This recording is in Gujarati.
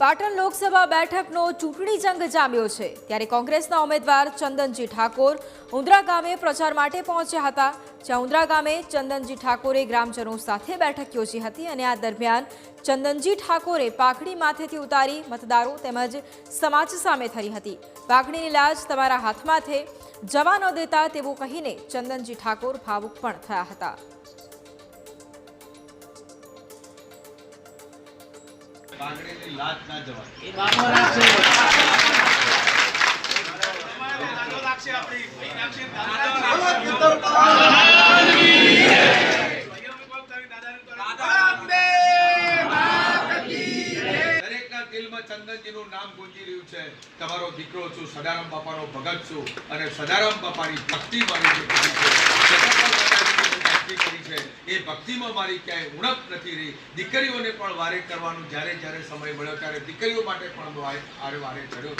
પાટણ લોકસભા બેઠકનો ચૂંટણી જંગ જામ્યો છે. ત્યારે કોંગ્રેસના ઉમેદવાર ચંદનજી ઠાકોર ઉંદરા ગામે પ્રચાર માટે પહોંચ્યા હતા. જ્યાં ઉંદરા ગામે ચંદનજી ઠાકોરે ગ્રામજનો સાથે બેઠક યોજી હતી અને આ દરમિયાન ચંદનજી ઠાકોરે પાઘડી માથેથી ઉતારી મતદારો તેમજ સમાજ સામે થઈ હતી. પાઘડીની લાજ તમારા હાથમાં છે. જવા ન દેતા તેવું કહીને ચંદનજી ઠાકોર ભાવુક પણ થયા હતા. બાંગડીની લાજ ના ચંદનજીનું નામ ગુંજી રહ્યું છે. તમારો દીકરો છું સદારામ બાપાનો ભગત છું અને સદારામ બાપાની ભક્તિ મારી એ ભક્તિમાં મારી ક્યાંય ઉણપ નથી રહી. દીકરીઓને પણ વારે કરવાનું, જ્યારે જ્યારે સમય મળ્યો ત્યારે દીકરીઓ માટે પણ વારે વારે ચડ્યો